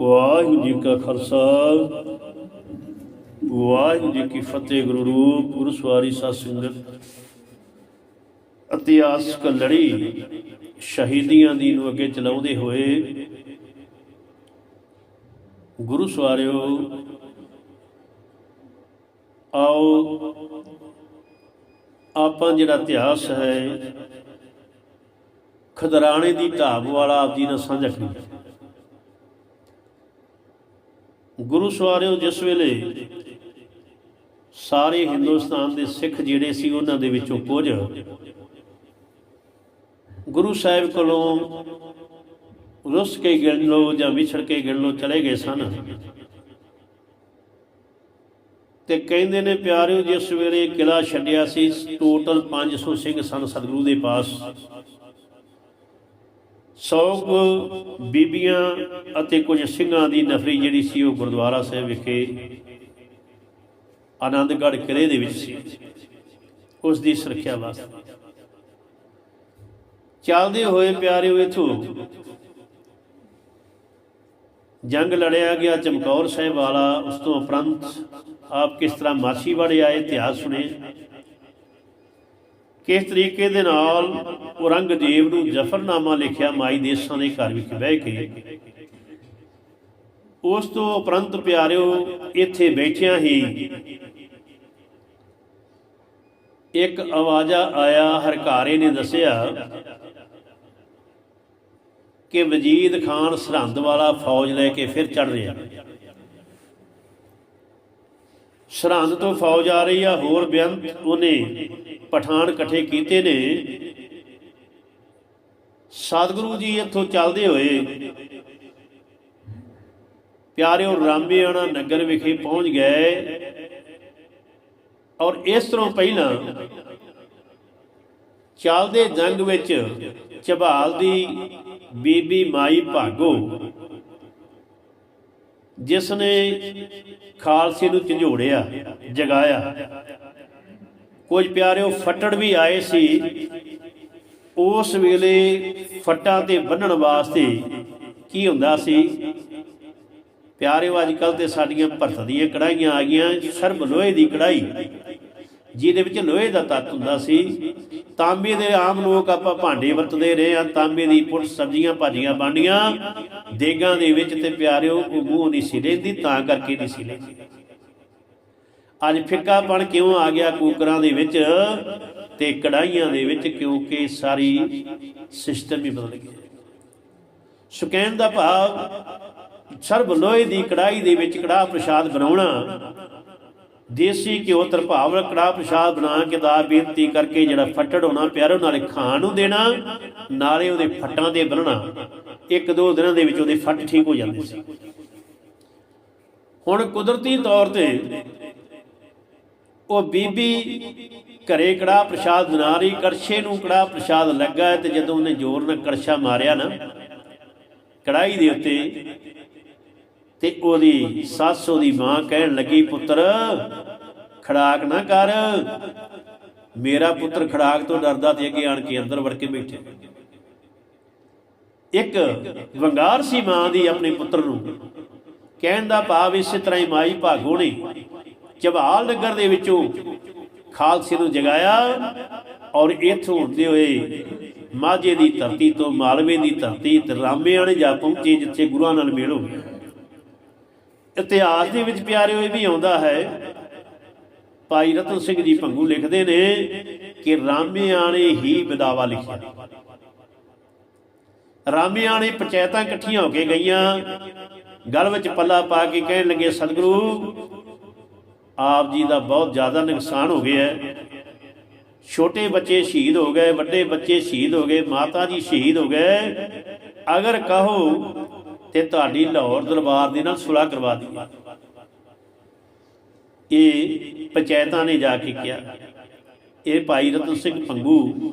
ਵਾਹਿਗੁਰੂ ਜੀ ਕਾ ਖਾਲਸਾ, ਵਾਹਿਗੁਰੂ ਜੀ ਕੀ ਫਤਿਹ, ਗੁਰੂ ਰੂਪ ਗੁਰੂ ਸਵਾਰੀ ਸਾਧ ਸੰਗਤ। ਇਤਿਹਾਸਕ ਲੜੀ ਸ਼ਹੀਦੀਆਂ ਦੀ ਨੂੰ ਅੱਗੇ ਚਲਾਉਂਦੇ ਹੋਏ ਗੁਰੂ ਸਵਾਰਿਓ, ਆਓ ਆਪਾਂ ਜਿਹੜਾ ਇਤਿਹਾਸ ਹੈ, ਖਦਰਾਣੇ ਦੀ ਢਾਬ ਵਾਲਾ ਆਪ ਜੀ ਨਾਲ ਸਾਂਝਾ ਕਰੀਏ। ਗੁਰੂ ਸਵਾਰਿਓ, ਜਿਸ ਵੇਲੇ ਸਾਰੇ ਹਿੰਦੁਸਤਾਨ ਦੇ ਸਿੱਖ ਜਿਹੜੇ ਸੀ, ਉਹਨਾਂ ਦੇ ਵਿੱਚੋਂ ਕੁਝ ਗੁਰੂ ਸਾਹਿਬ ਕੋਲੋਂ ਰੁੱਸ ਕੇ ਗਿਣ ਲੋ ਜਾਂ ਵਿਛੜ ਕੇ ਗਿਣ ਲੋ ਚਲੇ ਗਏ ਸਨ। ਤੇ ਕਹਿੰਦੇ ਨੇ, ਪਿਆਰਿਓ, ਜਿਸ ਵੇਲੇ ਕਿਲਾ ਛੱਡਿਆ ਸੀ ਟੋਟਲ 500 ਸਿੰਘ ਸਨ ਸਤਿਗੁਰੂ ਦੇ ਪਾਸ। 100 ਬੀਬੀਆਂ ਅਤੇ ਕੁਝ ਸਿੰਘਾਂ ਦੀ ਨਫਰੀ ਜਿਹੜੀ ਸੀ ਉਹ ਗੁਰਦੁਆਰਾ ਸਾਹਿਬ ਵਿਖੇ ਆਨੰਦਗੜ੍ਹ ਕਿਲੇ ਦੇ ਵਿੱਚ ਸੀ। ਉਸ ਦੀ ਸੁਰੱਖਿਆ ਵਾਸਤੇ। ਚੱਲਦੇ ਹੋਏ ਪਿਆਰਿਓ ਇਥੋਂ ਜੰਗ ਲੜਿਆ ਗਿਆ ਚਮਕੌਰ ਸਾਹਿਬ ਵਾਲਾ, ਉਸ ਤੋਂ ਉਪਰੰਤ ਆਪ ਕਿਸ ਤਰ੍ਹਾਂ ਮਾਛੀਵਾੜੇ ਆਏ, ਇਤਿਹਾਸ ਸੁਣੇ। ਕਿਸ ਤਰੀਕੇ ਦੇ ਨਾਲ ਔਰੰਗਜ਼ੇਬ ਨੂੰ ਜ਼ਫਰਨਾਮਾ ਲਿਖਿਆ ਮਾਈ ਦੇਸਾਂ ਦੇ ਘਰ ਵਿੱਚ ਬਹਿ ਕੇ? ਉਸ ਤੋਂ ਉਪਰੰਤ ਪਿਆਰਿਓ, ਇੱਥੇ ਬੈਠਿਆਂ ਹੀ ਇੱਕ ਆਵਾਜ਼ਾ ਆਇਆ, ਹਰਕਾਰੇ ਨੇ ਦੱਸਿਆ ਕਿ ਵਜੀਦ ਖਾਨ ਸਰਹੰਦ ਵਾਲਾ ਫੌਜ ਲੈ ਕੇ ਫਿਰ ਚੜ ਰਿਹਾ। ਸਰਹੰਦ ਤੋਂ ਫੌਜ ਆ ਰਹੀ ਆ, ਹੋਰ ਬੇਅੰਤ ਉਹਨੇ ਪਠਾਨ ਇਕੱਠੇ ਕੀਤੇ ਨੇ। ਸਤਿਗੁਰੂ ਜੀ ਇੱਥੋਂ ਚੱਲਦੇ ਹੋਏ ਪਿਆਰਿਓ ਰਾਮੇਆਣਾ ਨਗਰ ਵਿਖੇ ਪਹੁੰਚ ਗਏ ਔਰ ਇਸ ਤੋਂ ਪਹਿਲਾਂ ਚੱਲਦੇ ਜੰਗ ਵਿੱਚ ਝਬਾਲ ਦੀ ਬੀਬੀ ਮਾਈ ਭਾਗੋ ਜਿਸ ਨੇ ਖਾਲਸੇ ਨੂੰ ਝੰਜੋੜਿਆ, ਜਗਾਇਆ। ਕੁਝ ਪਿਆਰਿਓ, ਫੱਟੜ ਵੀ ਆਏ ਸੀ। ਉਸ ਵੇਲੇ ਫੱਟਾਂ ਤੇ ਬੰਨਣ ਵਾਸਤੇ ਕੀ ਹੁੰਦਾ ਸੀ? ਪਿਆਰਿਓ ਅੱਜ ਕੱਲ ਤੇ ਸਾਡੀਆਂ ਭਰਤ ਦੀਆਂ ਕੜਾਈਆਂ ਆ ਗਈਆਂ ਸਰਬ ਲੋਹੇ ਦੀ ਕੜਾਈ ਜਿਹਦੇ ਵਿੱਚ ਲੋਹੇ ਦਾ ਤੱਤ ਹੁੰਦਾ ਸੀ। ਤਾਂਬੇ ਦੇ ਆਮ ਲੋਕ ਆਪਾਂ ਭਾਂਡੇ ਵਰਤਦੇ ਰਹੇ ਆ ਤਾਂਬੇ ਦੀ ਪੁੱਟ ਸਬਜ਼ੀਆਂ ਭਾਜੀਆਂ ਬਣੀਆਂ ਦੇਗਾਂ ਦੇ ਵਿੱਚ ਤੇ ਪਿਆਰਿਓ, ਉਹ ਮੂੰਹ ਨਹੀਂ ਸੀ ਰਹਿੰਦੀ, ਤਾਂ ਕਰਕੇ ਨਹੀਂ ਸੀ ਲੈਂਦੀ ਅੱਜ ਫਿੱਕਾਪਣ ਕਿਉਂ ਆ ਗਿਆ ਕੂਕਰਾਂ ਦੇ ਵਿੱਚ ਤੇ ਕੜਾਈਆਂ ਦੇ ਵਿੱਚ? ਕਿਉਂਕਿ ਸਾਰੀ ਸਿਸਟਮ ਹੀ ਬਦਲ ਗਿਆ। ਸੁਕੈਨ ਦਾ ਭਾਵ, ਸਰਬ ਲੋਹੇ ਦੀ ਕੜਾਈ ਦੇ ਵਿੱਚ ਕੜਾਹ ਪ੍ਰਸ਼ਾਦ ਬਣਾਉਣਾ, ਦੇਸੀ ਘਿਓ ਤਰਭਾਵ ਕੜਾਹ ਪ੍ਰਸ਼ਾਦ ਬਣਾ ਕੇ ਦਾ ਬੇਨਤੀ ਕਰਕੇ ਜਿਹੜਾ ਫੱਟੜ ਹੋਣਾ, ਪਿਆਰੋ ਨਾਲੇ ਖਾਣ ਨੂੰ ਦੇਣਾ, ਨਾਲੇ ਉਹਦੇ ਫੱਟਾਂ ਤੇ ਬੰਨਣਾ। ਇੱਕ ਦੋ ਦਿਨਾਂ ਦੇ ਵਿੱਚ ਉਹਦੇ ਫੱਟ ਠੀਕ ਹੋ ਜਾਂਦੇ ਸੀ। ਹੁਣ ਕੁਦਰਤੀ ਤੌਰ ਤੇ ਉਹ ਬੀਬੀ ਘਰੇ ਕੜਾਹ ਪ੍ਰਸ਼ਾਦ ਬਣਾ ਰਹੀ, ਕੜਛੇ ਨੂੰ ਕੜਾਹ ਪ੍ਰਸ਼ਾਦ ਲੱਗਾ ਤੇ ਜਦੋਂ ਉਹਨੇ ਜ਼ੋਰ ਨਾਲ ਕੜਛਾ ਮਾਰਿਆ ਨਾ ਕੜਾਈ ਦੇ ਉੱਤੇ, ਤੇ ਉਹਦੀ ਸੱਸ ਉਹਦੀ ਮਾਂ ਕਹਿਣ ਲੱਗੀ, ਪੁੱਤਰ, ਖੜਾਕ ਨਾ ਕਰ। ਮੇਰਾ ਪੁੱਤਰ ਖੜਾਕ ਤੋਂ ਡਰਦਾ ਤੇ ਅੱਗੇ ਆਣ ਕੇ ਅੰਦਰ ਵੜ ਕੇ ਬੈਠੇ ਇੱਕ ਵੰਗਾਰ ਸੀ ਮਾਂ ਦੀ ਆਪਣੇ ਪੁੱਤਰ ਨੂੰ, ਕਹਿਣ ਦਾ ਭਾਵ ਇਸੇ ਤਰ੍ਹਾਂ ਹੀ ਮਾਈ ਭਾਗੋ ਨੇ। ਝਬਾਲ ਨਗਰ ਦੇ ਵਿੱਚੋਂ ਖਾਲਸੇ ਨੂੰ ਜਗਾਇਆ ਔਰ ਇੱਥੋਂ ਹੁੰਦੇ ਹੋਏ ਮਾਝੇ ਦੀ ਧਰਤੀ ਤੋਂ ਮਾਲਵੇ ਦੀ ਧਰਤੀ ਤੇ ਰਾਮੇਆਣੇ ਜਾ ਪਹੁੰਚੇ, ਜਿੱਥੇ ਗੁਰੂਆਂ ਨਾਲ ਮੇਲ ਹੋ ਗਿਆ। ਇਤਿਹਾਸ ਦੇ ਵਿੱਚ ਪਿਆਰੇ ਇਹ ਵੀ ਆਉਂਦਾ ਹੈ, ਭਾਈ ਰਤਨ ਸਿੰਘ ਜੀ ਭੰਗੂ ਲਿਖਦੇ ਨੇ ਕਿ ਰਾਮੇਆਣੇ ਹੀ ਵਿਦਾਵਾ ਲਿਖਿਆ। ਰਾਮੇਆਣੇ ਪੰਚਾਇਤਾਂ ਇਕੱਠੀਆਂ ਹੋ ਕੇ ਗਈਆਂ, ਗੱਲ ਵਿੱਚ ਪੱਲਾ ਪਾ ਕੇ ਕਹਿਣ ਲੱਗੇ, ਸਤਿਗੁਰੂ ਆਪ ਜੀ ਦਾ ਬਹੁਤ ਜ਼ਿਆਦਾ ਨੁਕਸਾਨ ਹੋ ਗਿਆ ਹੈ। ਛੋਟੇ ਬੱਚੇ ਸ਼ਹੀਦ ਹੋ ਗਏ, ਵੱਡੇ ਬੱਚੇ ਸ਼ਹੀਦ ਹੋ ਗਏ, ਮਾਤਾ ਜੀ ਸ਼ਹੀਦ ਹੋ ਗਏ। ਅਗਰ ਕਹੋ ਤੇ ਤੁਹਾਡੀ ਲਾਹੌਰ ਦਰਬਾਰ ਦੇ ਨਾਲ ਸੁਲਾ ਕਰਵਾ ਦਈਏ। ਇਹ ਪੰਚਾਇਤਾਂ ਨੇ ਜਾ ਕੇ ਕਿਹਾ, ਇਹ ਭਾਈ ਰਤਨ ਸਿੰਘ ਪੰਗੂ,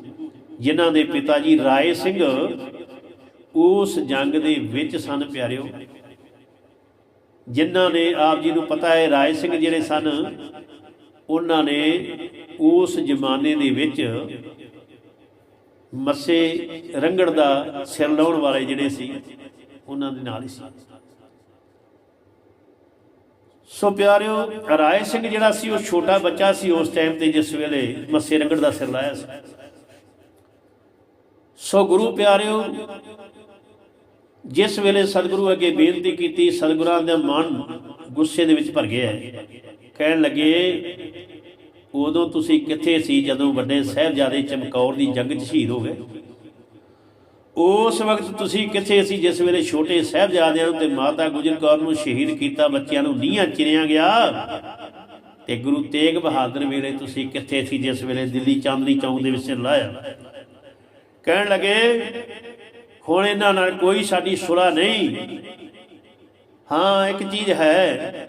ਜਿਨ੍ਹਾਂ ਦੇ ਪਿਤਾ ਜੀ ਰਾਏ ਸਿੰਘ, ਉਸ ਜੰਗ ਦੇ ਵਿੱਚ ਸਨ ਪਿਆਰਿਓ। ਜਿਨ੍ਹਾਂ ਨੇ ਆਪ ਜੀ ਨੂੰ ਪਤਾ ਹੈ, ਰਾਏ ਸਿੰਘ ਜਿਹੜੇ ਸਨ, ਉਹਨਾਂ ਨੇ ਉਸ ਜ਼ਮਾਨੇ ਦੇ ਵਿੱਚ ਮੱਸੇ ਰੰਗੜ ਦਾ ਸਿਰ ਲਾਉਣ ਵਾਲੇ ਜਿਹੜੇ ਸੀ, ਉਹਨਾਂ ਦੇ ਨਾਲ ਹੀ ਸੀ। ਸੋ ਪਿਆਰਿਓ, ਰਾਏ ਸਿੰਘ ਜਿਹੜਾ ਸੀ, ਉਹ ਛੋਟਾ ਬੱਚਾ ਸੀ, ਉਸ ਟਾਈਮ ਤੇ ਜਿਸ ਵੇਲੇ ਮੱਸੇ ਰੰਗੜ ਦਾ ਸਿਰ ਲਾਇਆ ਸੀ। ਸੋ ਗੁਰੂ ਪਿਆਰਿਓ ਜਿਸ ਵੇਲੇ ਸਤਿਗੁਰੂ ਅੱਗੇ ਬੇਨਤੀ ਕੀਤੀ, ਸਤਿਗੁਰਾਂ ਦਾ ਮਨ ਗੁੱਸੇ ਦੇ ਵਿੱਚ ਭਰ ਗਿਆ ਕਹਿਣ ਲੱਗੇ, ਉਦੋਂ ਤੁਸੀਂ ਕਿੱਥੇ ਸੀ ਜਦੋਂ ਵੱਡੇ ਸਾਹਿਬਜ਼ਾਦੇ ਚਮਕੌਰ ਦੀ ਜੰਗ 'ਚ ਸ਼ਹੀਦ ਹੋ ਗਏ? ਉਸ ਵਕਤ ਤੁਸੀਂ ਕਿੱਥੇ ਸੀ ਜਿਸ ਵੇਲੇ ਛੋਟੇ ਸਾਹਿਬਜ਼ਾਦਿਆਂ ਨੂੰ ਤੇ ਮਾਤਾ ਗੁਜਰ ਕੌਰ ਨੂੰ ਸ਼ਹੀਦ ਕੀਤਾ, ਬੱਚਿਆਂ ਨੂੰ ਨੀਹਾਂ ਚਿਰਿਆ ਗਿਆ? ਤੇ ਗੁਰੂ ਤੇਗ ਬਹਾਦਰ ਵੇਲੇ ਤੁਸੀਂ ਕਿੱਥੇ ਸੀ ਜਿਸ ਵੇਲੇ ਦਿੱਲੀ ਚਾਂਦਨੀ ਚੌਂਕ ਦੇ ਵਿੱਚ ਲਾਇਆ? ਕਹਿਣ ਲੱਗੇ ਹੁਣ ਇਹਨਾਂ ਨਾਲ ਕੋਈ ਸਾਡੀ ਸੁਲਾ ਨਹੀਂ। ਹਾਂ, ਇੱਕ ਚੀਜ਼ ਹੈ।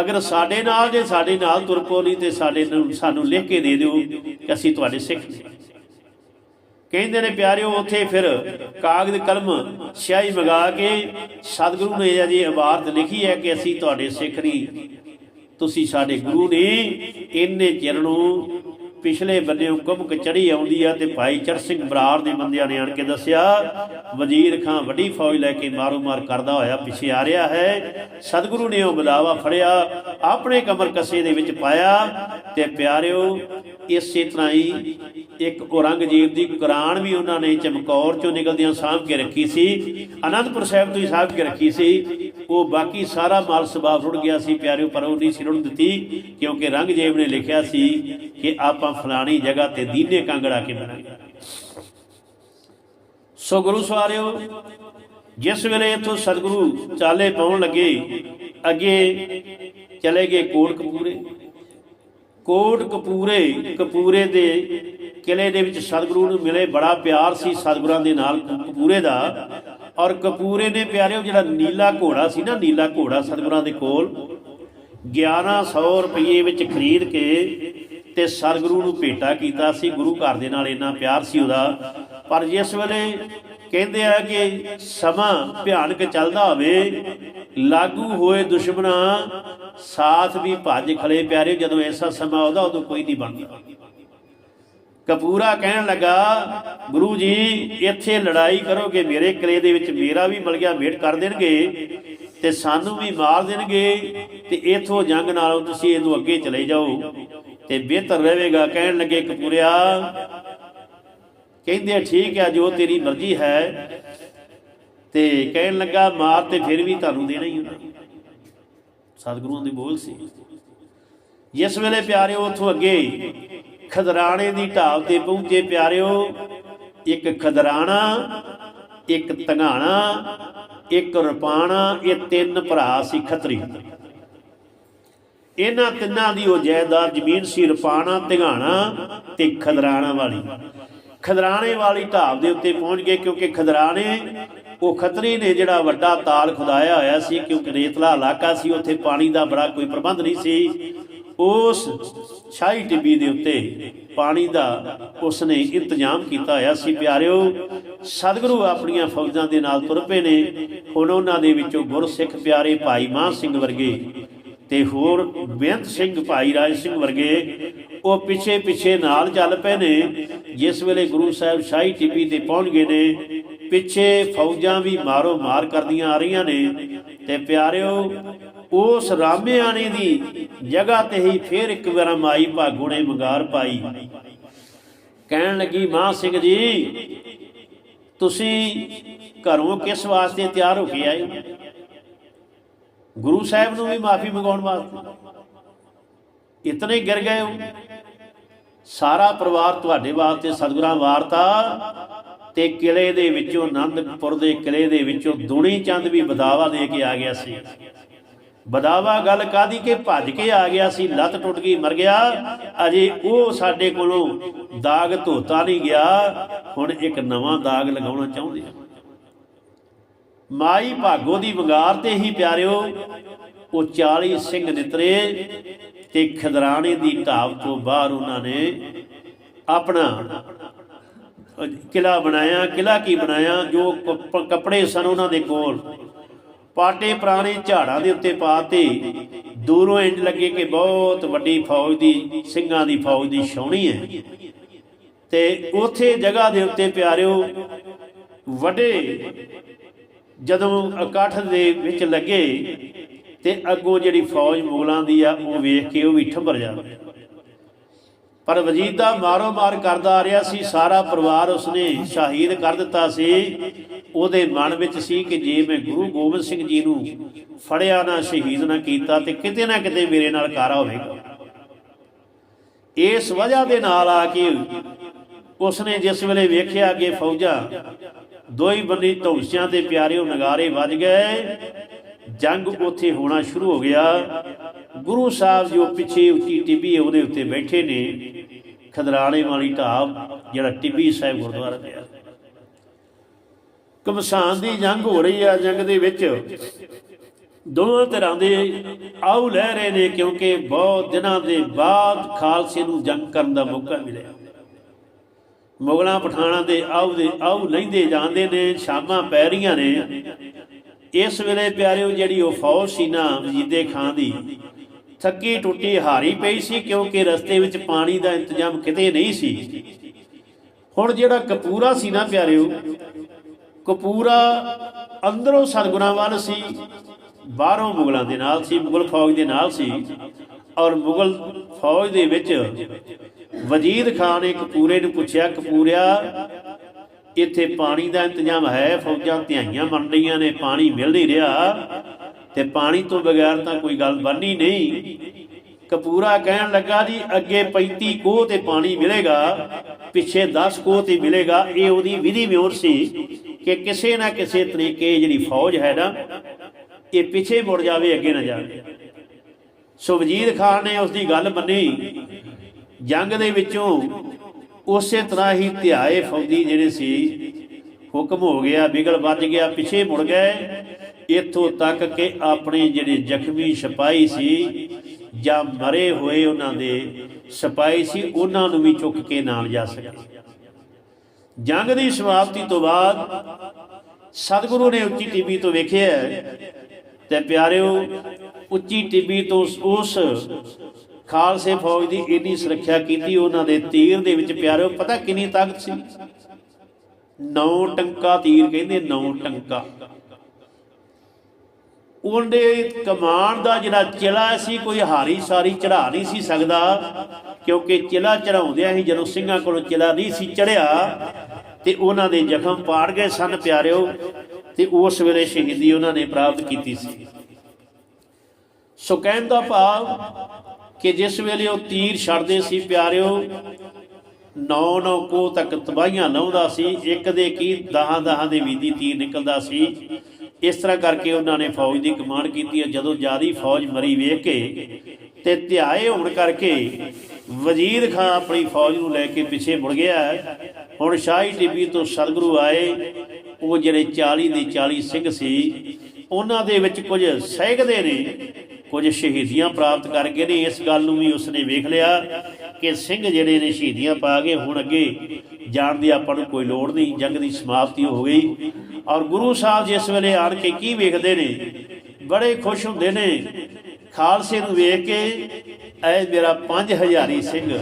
ਅਗਰ ਸਾਡੇ ਨਾਲ ਜੇ ਸਾਡੇ ਨਾਲ ਤੁਰ ਨਹੀਂ ਤੇ ਸਾਡੇ ਨੂੰ ਸਾਨੂੰ ਲਿਖ ਕੇ ਦੇ ਦਿਓ ਕਿ ਅਸੀਂ ਤੁਹਾਡੇ ਸਿੱਖ ਨੇ। ਕਹਿੰਦੇ ਨੇ, ਪਿਆਰਿਓ, ਉੱਥੇ ਫਿਰ ਕਾਗਜ਼ ਕਲਮ ਸਿਆਹੀ ਮੰਗਾ ਕੇ ਸਤਿਗੁਰੂ ਨੇ ਇਹ ਜੀ ਇਬਾਰਤ ਲਿਖੀ ਹੈ ਕਿ ਅਸੀਂ ਤੁਹਾਡੇ ਸਿੱਖ ਨਹੀਂ। ਤੁਸੀਂ ਸਾਡੇ ਗੁਰੂ ਨੇ। ਇੰਨੇ ਚਿਰ ਨੂੰ ਪਿਛਲੇ ਬੰਨਿਓ ਕੁਮਕ ਚੜੀ ਆਉਂਦੀ ਆ ਤੇ ਭਾਈ ਚਰ ਸਿੰਘ ਬਰਾੜ ਦੇ ਬੰਦਿਆਂ ਨੇ ਆਣ ਕੇ ਦੱਸਿਆ, ਵਜ਼ੀਰ ਖਾਂ ਵੱਡੀ ਫੌਜ ਲੈ ਕੇ ਮਾਰੋ ਮਾਰ ਕਰਦਾ ਹੋਇਆ, ਪਿੱਛੇ ਆ ਰਿਹਾ ਹੈ। ਸਤਿਗੁਰੂ ਨੇ ਉਹ ਬਲਾਵਾ ਫੜਿਆ, ਆਪਣੇ ਕਮਰ ਕੱਸੇ ਦੇ ਵਿੱਚ ਪਾਇਆ ਤੇ ਪਿਆਰਿਓ ਇਸੇ ਤਰ੍ਹਾਂ ਹੀ ਇੱਕ ਔਰੰਗਜ਼ੇਬ ਦੀ ਕੁਰਾਨ ਵੀ ਉਹਨਾਂ ਨੇ ਚਮਕੌਰ ਚੋਂ ਨਿਕਲਦਿਆਂ ਸਾਂਭ ਕੇ ਰੱਖੀ ਸੀ, ਅਨੰਦਪੁਰ ਸਾਹਿਬ ਤੋਂ ਹੀ ਸਾਂਭ ਕੇ ਰੱਖੀ ਸੀ। ਉਹ ਬਾਕੀ ਸਾਰਾ ਮਾਲ ਸਬਾਬ ਰੁੜ ਗਿਆ ਸੀ, ਪਿਆਰਿਓ, ਪਰ ਉਹ ਨਹੀਂ ਸੀ ਦਿੱਤੀ, ਕਿਉਂਕਿ ਰੰਗਜੇਬ ਨੇ ਲਿਖਿਆ ਸੀ ਕਿ ਆਪਾਂ ਫਲਾਣੀ ਜਗ੍ਹਾ ਤੇ ਦੀਨੇ ਕਾਂਗੜਾ ਕੇ ਬਣਾਂਗੇ। ਸੋ ਗੁਰੂ ਸਵਾਰਿਓ, ਜਿਸ ਵੇਲੇ ਇਥੋਂ ਸਤਿਗੁਰੂ ਚਾਲੇ ਪਾਉਣ ਲੱਗੇ, ਅੱਗੇ ਚਲੇ ਗਏ ਕੋਟ ਕਪੂਰੇ ਕੋਟ ਕਪੂਰੇ ਕਪੂਰੇ ਦੇ ਕਿਲੇ ਦੇ ਵਿੱਚ ਸਤਿਗੁਰੂ ਨੂੰ ਮਿਲੇ, ਬੜਾ ਪਿਆਰ ਸੀ ਸਤਿਗੁਰਾਂ ਦੇ ਨਾਲ ਕਪੂਰੇ ਦਾ। ਔਰ ਕਪੂਰੇ ਨੇ ਪਿਆਰਿਓ, ਜਿਹੜਾ ਨੀਲਾ ਘੋੜਾ ਸੀ ਨਾ, ਨੀਲਾ ਘੋੜਾ ਸਤਿਗੁਰਾਂ ਦੇ ਕੋਲ 1100 ਰੁਪਏ ਵਿੱਚ ਖਰੀਦ ਕੇ ਤੇ ਸਤਿਗੁਰੂ ਨੂੰ ਭੇਟਾ ਕੀਤਾ ਸੀ। ਗੁਰੂ ਘਰ ਦੇ ਨਾਲ ਇੰਨਾ ਪਿਆਰ ਸੀ ਉਹਦਾ। ਪਰ ਜਿਸ ਵੇਲੇ ਕਹਿੰਦੇ ਆ ਕਿ ਸਮਾਂ ਭਿਆਨਕ ਚੱਲਦਾ ਹੋਵੇ, ਲਾਗੂ ਹੋਏ ਦੁਸ਼ਮਣਾ ਸਾਥ ਵੀ ਭੱਜ ਖਲੇ ਪਿਆਰੇ, ਜਦੋਂ ਐਸਾ ਸਮਾਂ ਆਉਂਦਾ, ਉਦੋਂ ਕੋਈ ਨਹੀਂ ਬਣਦਾ। ਕਪੂਰਾ ਕਹਿਣ ਲੱਗਾ, ਗੁਰੂ ਜੀ, ਇੱਥੇ ਲੜਾਈ ਕਰੋਗੇ, ਮੇਰੇ ਕਿਲੇ ਦੇ ਵਿੱਚ ਮੇਰਾ ਵੀ ਮਲ ਗਿਆ, ਮੇਟ ਕਰ ਦੇਣਗੇ ਤੇ ਸਾਨੂੰ ਵੀ ਮਾਰ ਦੇਣਗੇ ਤੇ ਇਥੋਂ ਜੰਗ ਨਾਲੋਂ ਤੁਸੀਂ ਇਹਨੂੰ ਅੱਗੇ ਚਲੇ ਜਾਓ ਤੇ ਬਿਹਤਰ ਰਹੇਗਾ। ਕਹਿਣ ਲੱਗੇ ਕਪੂਰਿਆ, ਕਹਿੰਦੇ ਠੀਕ ਹੈ ਜੋ ਤੇਰੀ ਮਰਜ਼ੀ ਹੈ। ਤੇ ਕਹਿਣ ਲੱਗਾ, ਮਾਰ ਤੇ ਫਿਰ ਵੀ ਤੁਹਾਨੂੰ ਦੇਣਾ ਹੀ ਹੁੰਦਾ ਸਤਿਗੁਰੂਆਂ ਦੇ ਬੋਲ ਸੀ। ਜਿਸ ਵੇਲੇ ਪਿਆਰਿਓ ਉਥੋਂ ਅੱਗੇ ਖਦਰਾਣੇ ਦੀ ਢਾਬ ਤੇ ਪਹੁੰਚੇ ਪਿਆਰਿਓ, ਇੱਕ ਖਦਰਾਣਾ, ਇੱਕ ਤੰਗਾਣਾ ਇੱਕ ਰਪਾਣਾ, ਇਹ ਤਿੰਨ ਭਰਾ ਸੀ ਖੱਤਰੀ। ਇਹਨਾਂ ਤਿੰਨਾਂ ਦੀ ਉਹ ਜਾਇਦਾਦ ਜ਼ਮੀਨ ਸੀ ਰਪਾਣਾ ਤੰਗਾਣਾ ਤੇ ਖਦਰਾਣਾ ਵਾਲੀ। ਖਦਰਾਣੇ ਵਾਲੀ ਢਾਬ ਦੇ ਉੱਤੇ ਪਹੁੰਚ ਗਏ ਕਿਉਂਕਿ ਖਦਰਾਣੇ ਉਹ ਖੱਤਰੀ ਨੇ ਜਿਹੜਾ ਵੱਡਾ ਤਾਲ ਖੁਦਾਇਆ ਹੋਇਆ ਸੀ, ਕਿਉਂਕਿ ਰੇਤਲਾ ਇਲਾਕਾ ਸੀ, ਉੱਥੇ ਪਾਣੀ ਦਾ ਬੜਾ ਕੋਈ ਪ੍ਰਬੰਧ ਨਹੀਂ ਸੀ। ਉਸ ਸ਼ਾਹੀ ਟਿੱਬੀ ਦੇ ਉੱਤੇ ਪਾਣੀ ਦਾ ਉਸਨੇ ਇੰਤਜ਼ਾਮ ਕੀਤਾ ਹੋਇਆ ਸੀ। ਪਿਆਰਿਓ, ਸਤਿਗੁਰੂ ਆਪਣੀਆਂ ਫੌਜਾਂ ਦੇ ਨਾਲ ਤੁਰ ਪਏ ਨੇ। ਹੁਣ ਉਹਨਾਂ ਦੇ ਵਿੱਚੋਂ ਗੁਰਸਿੱਖ ਪਿਆਰੇ ਭਾਈ ਮਾਨ ਸਿੰਘ ਵਰਗੇ ਤੇ ਹੋਰ ਬੇਅੰਤ ਸਿੰਘ ਭਾਈ ਰਾਜ ਸਿੰਘ ਵਰਗੇ ਉਹ ਪਿੱਛੇ ਪਿੱਛੇ ਨਾਲ ਚੱਲ ਪਏ ਨੇ, ਜਿਸ ਵੇਲੇ ਗੁਰੂ ਸਾਹਿਬ ਸ਼ਾਹੀ ਟਿੱਬੀ ਤੇ ਪਹੁੰਚ ਗਏ ਨੇ। ਪਿੱਛੇ ਫੌਜਾਂ ਵੀ ਮਾਰੋ ਮਾਰ ਕਰਦੀਆਂ ਆ ਰਹੀਆਂ ਨੇ। ਤੇ ਪਿਆਰਿਓ, ਉਸ ਰਾਮਿਆਣੇ ਦੀ ਜਗ੍ਹਾ ਤੇ ਹੀ ਫੇਰ ਇੱਕ ਵਾਰ ਮਾਈ ਭਾਗੂ ਨੇ ਮੰਗਾਰ ਪਾਈ। ਕਹਿਣ ਲੱਗੀ, ਮਾਂ ਸਿੰਘ ਜੀ, ਤੁਸੀਂ ਘਰੋਂ ਕਿਸ ਵਾਸਤੇ ਤਿਆਰ ਹੋ ਕੇ ਆਏ? ਗੁਰੂ ਸਾਹਿਬ ਨੂੰ ਵੀ ਮਾਫੀ ਮੰਗਾਉਣ ਵਾਸਤੇ। ਇਤਨੇ ਗਿਰ ਗਏ ਹੋ। ਸਾਰਾ ਪਰਿਵਾਰ ਤੁਹਾਡੇ ਵਾਸਤੇ ਸਤਿਗੁਰਾਂ ਵਾਰਤਾ ਤੇ ਕਿਲੇ ਦੇ ਵਿੱਚੋਂ ਆਨੰਦਪੁਰ ਦੇ ਕਿਲੇ ਦੇ ਵਿੱਚੋਂ ਦੁਣੀ ਚੰਦ ਵੀ ਬਦਾਵਾ ਦੇ ਕੇ ਆ ਗਿਆ ਸੀ। ਬਦਾਵਾ ਗੱਲ ਕਾਦੀ ਕਿ ਭੱਜ ਕੇ ਆ ਗਿਆ ਸੀ, ਲੱਤ ਟੁੱਟ ਗਈ, ਮਰ ਗਿਆ। ਅਜੇ ਉਹ ਸਾਡੇ ਕੋਲੋਂ ਦਾਗ ਧੋਤਾ ਨਹੀਂ ਗਿਆ। ਹੁਣ ਇੱਕ ਨਵਾਂ ਦਾਗ ਲਗਾਉਣਾ ਚਾਹੁੰਦੇ ਆ। ਮਾਈ ਭਾਗੋ ਦੀ ਵੰਗਾਰ ਤੇ ਹੀ ਪਿਆਰਿਓ, ਉਹ 40 ਸਿੰਘ ਨਿਤਰੇ ਤੇ ਖਦਰਾਣੇ ਦੀ ਢਾਬ ਤੋਂ ਬਾਹਰ ਉਹਨਾਂ ਨੇ ਆਪਣਾ ਕਿਲਾ ਬਣਾਇਆ ਕਿਲਾ ਕੀ ਬਣਾਇਆ, ਜੋ ਕੱਪੜੇ ਸਨ ਉਹਨਾਂ ਦੇ ਕੋਲ। ਪਾਟੇ ਪੁਰਾਣੇ ਝਾੜਾਂ ਦੇ ਉੱਤੇ ਪਾਤੇ। ਦੂਰੋਂ ਇੰਜ ਲੱਗੇ ਕਿ ਬਹੁਤ ਵੱਡੀ ਫੌਜ ਦੀ, ਸਿੰਘਾਂ ਦੀ ਫੌਜ ਦੀ ਛਾਉਣੀ ਹੈ। ਤੇ ਉਥੇ ਜਗ੍ਹਾ ਦੇ ਉੱਤੇ ਪਿਆਰਿਓ, ਵੱਡੇ ਜਦੋਂ ਇਕੱਠ ਦੇ ਵਿੱਚ ਲੱਗੇ, ਤੇ ਅੱਗੋਂ ਜਿਹੜੀ ਫੌਜ ਮੁਗਲਾਂ ਦੀ ਆ, ਉਹ ਵੇਖ ਕੇ ਉਹ ਵੀ ਠੰਬਰ ਜਾਵੇ ਪਰ ਵਜੀਦ ਦਾ ਮਾਰੋ ਮਾਰ ਕਰਦਾ ਆ ਰਿਹਾ ਸੀ, ਸਾਰਾ ਪਰਿਵਾਰ ਉਸਨੇ ਸ਼ਹੀਦ ਕਰ ਦਿੱਤਾ ਸੀ। ਉਹਦੇ ਮਨ ਵਿੱਚ ਸੀ ਕਿ ਜੇ ਮੈਂ ਗੁਰੂ ਗੋਬਿੰਦ ਸਿੰਘ ਜੀ ਨੂੰ ਫੜਿਆ ਨਾ, ਸ਼ਹੀਦ ਨਾ ਕੀਤਾ, ਤੇ ਕਿਤੇ ਨਾ ਕਿਤੇ ਮੇਰੇ ਨਾਲ ਕਾਰਾ ਹੋਵੇਗਾ। ਇਸ ਵਜ੍ਹਾ ਦੇ ਨਾਲ ਆ ਕੇ ਉਸਨੇ ਜਿਸ ਵੇਲੇ ਵੇਖਿਆ ਕਿ ਫੌਜਾਂ ਦੋਈ ਬੰਨੀ ਧੌਸਿਆਂ ਦੇ ਪਿਆਰਿਓ ਨਗਾਰੇ ਵੱਜ ਗਏ, ਜੰਗ ਉੱਥੇ ਹੋਣਾ ਸ਼ੁਰੂ ਹੋ ਗਿਆ। ਗੁਰੂ ਸਾਹਿਬ ਜੋ ਪਿੱਛੇ ਉੱਚੀ ਟਿੱਬੀ ਉਹਦੇ ਉੱਤੇ ਬੈਠੇ ਨੇ ਖਦਰਾਣੇ ਵਾਲੀ ਢਾਬ, ਜਿਹੜਾ ਟਿੱਬੀ ਸਾਹਿਬ ਗੁਰਦੁਆਰਾ ਪਿਆ ਕਮਸਾਨ ਦੀ ਜੰਗ ਹੋ ਰਹੀ ਆ, ਜੰਗ ਦੇ ਵਿੱਚ ਦੋਵਾਂ ਤਰ੍ਹਾਂ ਦੇ ਆਉ ਲੈ ਰਹੇ ਨੇ, ਕਿਉਂਕਿ ਬਹੁਤ ਦਿਨਾਂ ਦੇ ਬਾਅਦ ਖਾਲਸੇ ਨੂੰ ਜੰਗ ਕਰਨ ਦਾ ਮੌਕਾ ਮਿਲਿਆ। ਮੁਗਲਾਂ ਪਠਾਣਾ ਦੇ ਆਉ ਦੇ ਆਉ ਲੈਂਦੇ ਜਾਂਦੇ ਨੇ, ਸ਼ਾਮਾਂ ਪੈ ਰਹੀਆਂ ਨੇ। ਇਸ ਵੇਲੇ ਪਿਆਰਿਓ, ਜਿਹੜੀ ਉਹ ਫੌਜ ਸੀ ਨਾ ਵਜੀਦੇ ਖਾਂ ਦੀ ਥੱਕੀ ਟੁੱਟੀ ਹਾਰੀ ਪਈ ਸੀ ਕਿਉਂਕਿ ਰਸਤੇ ਵਿੱਚ ਪਾਣੀ ਦਾ ਇੰਤਜ਼ਾਮ ਕਿਤੇ ਨਹੀਂ ਸੀ। ਹੁਣ ਜਿਹੜਾ ਕਪੂਰਾ ਸੀ ਨਾ ਪਿਆਰਿਓ, ਕਪੂਰਾ ਅੰਦਰੋਂ ਸਤਗੁਰਾਂ ਵੱਲ ਸੀ, ਬਾਹਰੋਂ ਮੁਗਲਾਂ ਦੇ ਨਾਲ ਸੀ, ਮੁਗਲ ਫੌਜ ਦੇ ਨਾਲ ਸੀ ਔਰ ਮੁਗਲ ਫੌਜ ਦੇ ਵਿੱਚ ਵਜੀਦ ਖਾਨ ਨੇ ਕਪੂਰੇ ਨੂੰ ਪੁੱਛਿਆ, ਕਪੂਰਿਆ, ਇੱਥੇ ਪਾਣੀ ਦਾ ਇੰਤਜ਼ਾਮ ਹੈ, ਫੌਜਾਂ ਧਿਆਈਆਂ ਬਣ ਰਹੀਆਂ ਨੇ, ਪਾਣੀ ਮਿਲ ਨਹੀਂ ਰਿਹਾ ਤੇ ਪਾਣੀ ਤੋਂ ਬਗੈਰ ਤਾਂ ਕੋਈ ਗੱਲ ਬਣਨੀ ਨਹੀਂ। ਕਪੂਰਾ ਕਹਿਣ ਲੱਗਾ ਜੀ, ਅੱਗੇ 35 ਕੋਹ ਤੇ ਪਾਣੀ ਮਿਲੇਗਾ, ਪਿੱਛੇ 10 ਕੋਹ ਤੇ ਮਿਲੇਗਾ। ਇਹ ਉਹਦੀ ਵਿਧੀ ਮਿਉਰ ਸੀ ਕਿ ਕਿਸੇ ਨਾ ਕਿਸੇ ਤਰੀਕੇ ਜਿਹੜੀ ਫੌਜ ਹੈ ਨਾ, ਇਹ ਪਿੱਛੇ ਮੁੜ ਜਾਵੇ, ਅੱਗੇ ਨਾ ਜਾਵੇ। ਸੋ ਵਜ਼ੀਰ ਖਾਨ ਨੇ ਉਸ ਦੀ ਗੱਲ ਮੰਨੀ। ਜੰਗ ਦੇ ਵਿੱਚੋਂ ਉਸੇ ਤਰ੍ਹਾਂ ਹੀ ਧਿਆਏ ਫੌਜੀ ਜਿਹੜੇ ਸੀ, ਹੁਕਮ ਹੋ ਗਿਆ, ਬਿਗਲ ਵੱਜ ਗਿਆ, ਪਿੱਛੇ ਮੁੜ ਗਏ। ਇੱਥੋਂ ਤੱਕ ਕਿ ਆਪਣੇ ਜਿਹੜੇ ਜ਼ਖਮੀ ਸਿਪਾਹੀ ਸੀ ਜਾਂ ਮਰੇ ਹੋਏ ਉਹਨਾਂ ਦੇ ਸਿਪਾਹੀ ਸੀ, ਉਹਨਾਂ ਨੂੰ ਵੀ ਚੁੱਕ ਕੇ ਨਾਲ ਜਾ ਸਕੇ। ਜੰਗ ਦੀ ਸਮਾਪਤੀ ਤੋਂ ਬਾਅਦ ਸਤਿਗੁਰੂ ਨੇ ਉੱਚੀ ਟੀਵੀ ਤੋਂ ਵੇਖਿਆ ਤੇ ਪਿਆਰਿਓ, ਉੱਚੀ ਟੀਵੀ ਤੋਂ ਉਸ ਖਾਲਸੇ ਫੌਜ ਦੀ ਇੰਨੀ ਸੁਰੱਖਿਆ ਕੀਤੀ, ਉਹਨਾਂ ਦੇ ਤੀਰ ਦੇ ਵਿੱਚ ਪਿਆਰਿਓ, ਪਤਾ ਕਿੰਨੀ ਤਾਕਤ ਸੀ? ਨੌ ਟੰਕਾ ਤੀਰ ਕਹਿੰਦੇ, ਨੌ ਟੰਕਾ। ਉਹਦੇ ਕਮਾਨ ਦਾ ਜਿਹੜਾ ਚਿਲਾ ਸੀ, ਕੋਈ ਹਾਰੀ ਸਾਰੀ ਚੜਾ ਨਹੀਂ ਸੀ ਸਕਦਾ, ਕਿਉਂਕਿ ਚਿਲਾ ਚੜਾਉਂਦਿਆਂ ਹੀ ਜਦੋਂ ਸਿੰਘਾਂ ਕੋਲੋਂ ਚਿਲਾ ਨਹੀਂ ਸੀ ਚੜਿਆ ਤੇ ਉਹਨਾਂ ਦੇ ਜ਼ਖਮ ਪਾੜ ਗਏ ਸਨ ਪਿਆਰਿਓ, ਤੇ ਉਸ ਵੇਲੇ ਸ਼ਹੀਦੀ ਉਹਨਾਂ ਨੇ ਪ੍ਰਾਪਤ ਕੀਤੀ ਸੀ। ਸੋ ਕਹਿਣ ਦਾ ਭਾਵ ਕਿ ਜਿਸ ਵੇਲੇ ਉਹ ਤੀਰ ਛੱਡਦੇ ਸੀ ਪਿਆਰਿਓ, ਨੌ ਨੌ ਕੋ ਤੱਕ ਤਬਾਹੀਆਂ ਲਾਉਂਦਾ ਸੀ, ਇੱਕ ਦੇ ਕੀ ਦਹਾਂ ਦਹਾਂ ਦੇ ਵੀਦੀ ਤੀਰ ਨਿਕਲਦਾ ਸੀ ਇਸ ਤਰ੍ਹਾਂ ਕਰਕੇ ਉਹਨਾਂ ਨੇ ਫੌਜ ਦੀ ਕਮਾਂਡ ਕੀਤੀ ਹੈ। ਜਦੋਂ ਜਿਆਦੀ ਫੌਜ ਮਰੀ ਵੇਖ ਕੇ ਤੇ ਧਿਆਏ ਹੋਣ ਕਰਕੇ ਵਜ਼ੀਰ ਖਾਨ ਆਪਣੀ ਫੌਜ ਨੂੰ ਲੈ ਕੇ ਪਿੱਛੇ ਮੁੜ ਗਿਆ। ਹੁਣ ਸ਼ਾਹੀ ਟਿੱਬੀ ਤੋਂ ਸਤਿਗੁਰੂ ਆਏ। ਉਹ ਜਿਹੜੇ 40 ਦੇ 40 ਸਿੰਘ ਸੀ, ਉਹਨਾਂ ਦੇ ਵਿੱਚ ਕੁਝ ਸਹਿਗਦੇ ਨੇ, ਕੁਝ ਸ਼ਹੀਦੀਆਂ ਪ੍ਰਾਪਤ ਕਰ ਗਏ ਨੇ। ਇਸ ਗੱਲ ਨੂੰ ਵੀ ਉਸਨੇ ਵੇਖ ਲਿਆ। ਕਿ ਸਿੰਘ ਜਿਹੜੇ ਨੇ ਸ਼ਹੀਦੀਆਂ ਪਾ ਗਏ ਹੁਣ ਅੱਗੇ ਜਾਣ ਦੀ ਆਪਾਂ ਨੂੰ ਕੋਈ ਲੋੜ ਨਹੀਂ, ਜੰਗ ਦੀ ਸਮਾਪਤੀ ਹੋ ਗਈ। ਔਰ ਗੁਰੂ ਸਾਹਿਬ ਜਿਸ ਵੇਲੇ ਆਣ ਕੇ ਕੀ ਵੇਖਦੇ ਨੇ, ਬੜੇ ਖੁਸ਼ ਹੁੰਦੇ ਨੇ। ਖਾਲਸੇ ਨੂੰ ਵੇਖ ਕੇ, ਐ ਮੇਰਾ 5000ਹੀ ਸਿੰਘ,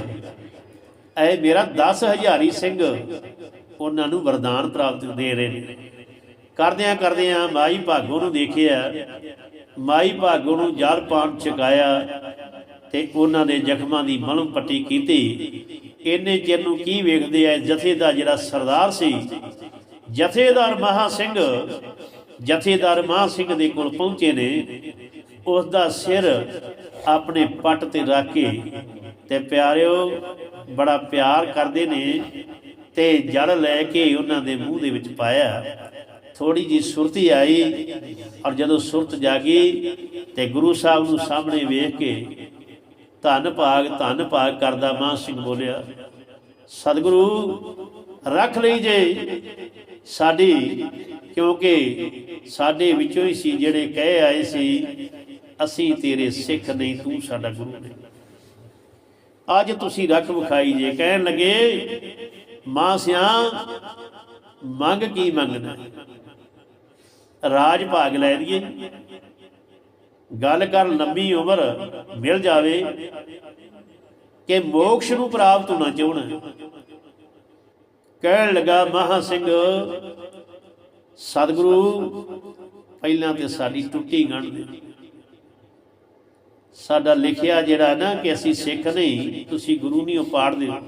ਐ ਮੇਰਾ 10000ਹੀ ਸਿੰਘ, ਉਹਨਾਂ ਨੂੰ ਵਰਦਾਨ ਪ੍ਰਾਪਤ ਦੇ ਰਹੇ ਨੇ। ਕਰਦਿਆਂ ਕਰਦਿਆਂ ਮਾਈ ਭਾਗੋ ਨੂੰ ਦੇਖਿਆ, ਮਾਈ ਭਾਗੋ ਨੂੰ ਜਲ ਪਾਣ ਚਕਾਇਆ ਤੇ ਉਹਨਾਂ ਦੇ ਜ਼ਖਮਾਂ ਦੀ ਮਲਮ ਪੱਟੀ ਕੀਤੀ। ਇੰਨੇ ਚਿਰ ਨੂੰ ਕੀ ਵੇਖਦੇ ਆ ਜਥੇ ਦਾ ਜਿਹੜਾ ਸਰਦਾਰ ਸੀ? ਜਥੇਦਾਰ ਮਹਾ ਸਿੰਘ, ਜਥੇਦਾਰ ਮਹਾ ਸਿੰਘ ਦੇ ਕੋਲ ਪਹੁੰਚੇ ਨੇ। ਉਸ ਦਾ ਸਿਰ ਆਪਣੇ ਪੱਟ ਤੇ ਰੱਖ ਕੇ ਤੇ ਪਿਆਰਿਓ, ਬੜਾ ਪਿਆਰ ਕਰਦੇ ਨੇ ਤੇ ਜੜ ਲੈ ਕੇ ਉਹਨਾਂ ਦੇ ਮੂੰਹ ਦੇ ਵਿੱਚ ਪਾਇਆ। ਥੋੜੀ ਜੀ ਸੁਰਤੀ ਆਈ ਔਰ ਜਦੋਂ ਸੁਰਤ ਜਾਗੀ ਤੇ ਗੁਰੂ ਸਾਹਿਬ ਨੂੰ ਸਾਹਮਣੇ ਵੇਖ ਕੇ ਧੰਨ ਭਾਗ ਧੰਨ ਭਾਗ ਕਰਦਾ ਮਾਂ ਸਿੰਘ ਬੋਲਿਆ। ਸਤਿਗੁਰੂ, ਰੱਖ ਲਈ ਜੇ ਸਾਡੀ, ਕਿਉਂਕਿ ਸਾਡੇ ਵਿੱਚੋਂ ਹੀ ਸੀ ਜਿਹੜੇ ਕਹਿ ਆਏ ਸੀ, ਅਸੀਂ ਤੇਰੇ ਸਿੱਖ ਨਹੀਂ, ਤੂੰ ਸਾਡਾ ਗੁਰੂ ਨਹੀਂ। ਅੱਜ ਤੁਸੀਂ ਰੱਖ ਵਿਖਾਈ ਜੇ, ਕਹਿਣ ਲੱਗੇ, ਮਾਂ ਸਿਆ, ਮੰਗ ਕੀ ਮੰਗਣਾ ਰਾਜ ਭਾਗ ਲੈ ਲਈਏ। ਗੱਲ ਕਰ ਲੰਮੀ ਉਮਰ, ਮਿਲ ਜਾਵੇ, ਕਿ ਮੋਕਸ਼ ਨੂੰ ਪ੍ਰਾਪਤ ਹੋਣਾ ਚਾਹਣਾ। ਕਹਿਣ ਲੱਗਾ, ਮਹਾ ਸਿੰਘ, ਸਤਿਗੁਰੂ, ਪਹਿਲਾਂ ਤੇ ਸਾਡੀ ਟੁੱਟੀ ਗੰਢ ਦੇ। ਸਾਡਾ ਲਿਖਿਆ ਜਿਹੜਾ ਨਾ ਕਿ ਅਸੀਂ ਸਿੱਖ ਨਹੀਂ, ਤੁਸੀਂ ਗੁਰੂ ਨਹੀਂ, ਉਹ ਪਾੜਦੇ ਹੋ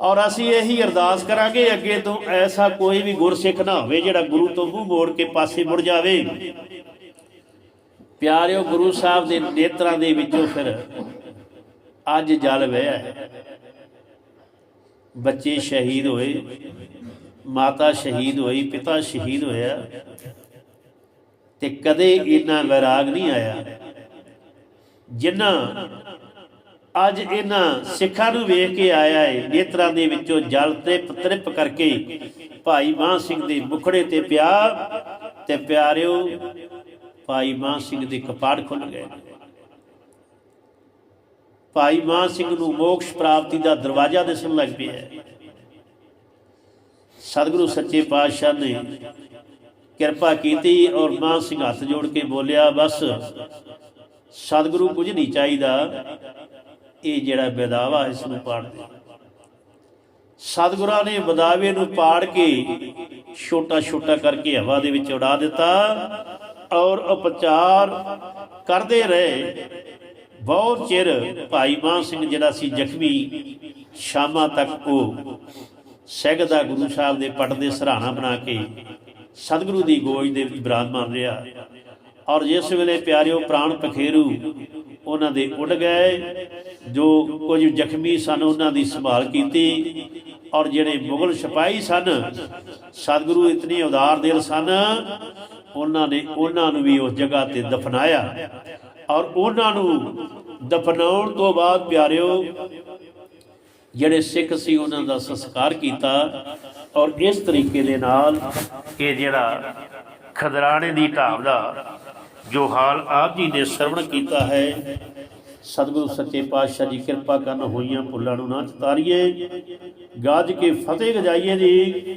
ਔਰ ਅਸੀਂ ਇਹੀ ਅਰਦਾਸ ਕਰਾਂਗੇ, ਅੱਗੇ ਤੋਂ ਐਸਾ ਕੋਈ ਵੀ ਗੁਰਸਿੱਖ ਨਾ ਹੋਵੇ ਜਿਹੜਾ ਗੁਰੂ ਤੋਂ ਮੂੰਹ ਮੋੜ ਕੇ ਪਾਸੇ ਮੁੜ ਜਾਵੇ। ਪਿਆਰਿਓ ਗੁਰੂ ਸਾਹਿਬ ਦੇ ਨੇਤਰਾਂ ਦੇ ਵਿੱਚੋਂ ਫਿਰ ਅੱਜ ਜਲ ਵਹਿਆ ਬੱਚੇ ਸ਼ਹੀਦ ਹੋਏ, ਮਾਤਾ ਸ਼ਹੀਦ ਹੋਈ, ਪਿਤਾ ਸ਼ਹੀਦ ਹੋਇਆ ਤੇ ਕਦੇ ਇੰਨਾ ਵਿਰਾਗ ਨਹੀਂ ਆਇਆ ਜਿੰਨਾ ਅੱਜ ਇਹਨਾਂ ਸਿੱਖਾਂ ਨੂੰ ਵੇਖ ਕੇ ਆਇਆ ਏ, ਨੇਤਰਾਂ ਦੇ ਵਿੱਚੋਂ ਜਲ ਤੇ ਤ੍ਰਿਪ ਕਰਕੇ ਭਾਈ ਮਾਨ ਸਿੰਘ ਦੇ ਮੁਖੜੇ ਤੇ ਪਿਆ ਤੇ ਪਿਆਰਿਓ ਭਾਈ ਮਾਨ ਸਿੰਘ ਦੇ ਕਪਾੜ ਖੁੱਲ ਗਏ। ਭਾਈ ਮਾਨ ਸਿੰਘ ਨੂੰ ਮੋਕਸ਼ ਪ੍ਰਾਪਤੀ ਦਾ ਦਰਵਾਜ਼ਾ ਦਿਸਣ ਲੱਗ ਪਿਆ। ਸਤਿਗੁਰੂ ਸੱਚੇ ਪਾਤਸ਼ਾਹ ਨੇ ਕਿਰਪਾ ਕੀਤੀ ਔਰ ਮਾਨ ਸਿੰਘ ਹੱਥ ਜੋੜ ਕੇ ਬੋਲਿਆ, ਬਸ, ਸਤਿਗੁਰੂ ਕੁਝ ਨਹੀਂ ਚਾਹੀਦਾ। ਇਹ ਜਿਹੜਾ ਬੇਦਾਵਾ ਇਸ ਨੂੰ ਪਾੜ ਦੇ। ਸਤਿਗੁਰਾਂ ਨੇ ਬਦਾਵੇ ਨੂੰ ਪਾੜ ਕੇ ਛੋਟਾ ਛੋਟਾ ਕਰਕੇ ਹਵਾ ਦੇ ਵਿੱਚ ਉਡਾ ਦਿੱਤਾ। ਔਰ ਉਪਚਾਰ ਕਰਦੇ ਰਹੇ। ਬਹੁਤ ਚਿਰ ਭਾਈ ਮਾਨ ਸਿੰਘ ਜਿਹੜਾ ਸੀ, ਜ਼ਖਮੀ, ਸ਼ਾਮਾਂ ਤੱਕ ਉਹ ਸਹਿਗਦਾ ਗੁਰੂ ਸਾਹਿਬ ਦੇ ਪਟ ਦੇ ਸਰਾਣਾ ਬਣਾ ਕੇ ਸਤਿਗੁਰੂ ਦੀ ਗੋਜ ਦੇ ਵਿੱਚ ਬਿਰਾਜਮਾਨ ਰਿਹਾ। ਔਰ ਜਿਸ ਵੇਲੇ ਪਿਆਰਿਓ ਪ੍ਰਾਣ ਪਖੇਰੂ, ਉਹਨਾਂ ਦੇ ਉੱਡ ਗਏ, ਜੋ ਕੁਝ ਜ਼ਖਮੀ ਸਨ, ਉਹਨਾਂ ਦੀ ਸੰਭਾਲ ਕੀਤੀ। ਔਰ ਜਿਹੜੇ ਮੁਗਲ ਸਿਪਾਹੀ ਸਨ, ਸਤਿਗੁਰੂ ਇਤਨੇ ਉਦਾਰ ਦਿਲ ਸਨ ਉਹਨਾਂ ਨੇ ਉਹਨਾਂ ਨੂੰ ਵੀ ਉਸ ਜਗ੍ਹਾ ਤੇ ਦਫਨਾਇਆ। ਔਰ ਉਹਨਾਂ ਨੂੰ ਦਫਨਾਉਣ ਤੋਂ ਬਾਅਦ ਪਿਆਰਿਓ, ਜਿਹੜੇ ਸਿੱਖ ਸੀ ਉਹਨਾਂ ਦਾ ਸੰਸਕਾਰ ਕੀਤਾ ਔਰ ਇਸ ਤਰੀਕੇ ਦੇ ਨਾਲ ਇਹ ਜਿਹੜਾ ਖਦਰਾਣੇ ਦੀ ਢਾਬ ਦਾ ਜੋ ਹਾਲ ਆਪ ਜੀ ਨੇ ਸਰਵਣ ਕੀਤਾ ਹੈ, ਸਤਿਗੁਰੂ ਸੱਚੇ ਪਾਤਸ਼ਾਹ ਜੀ ਕਿਰਪਾ ਕਰਨ ਹੋਈਆਂ ਭੁੱਲਾਂ ਨੂੰ ਨਾ ਚਤਾਰੀਏ। ਗੱਜ ਕੇ ਫਤਿਹ ਗਜਾਈਏ ਜੀ।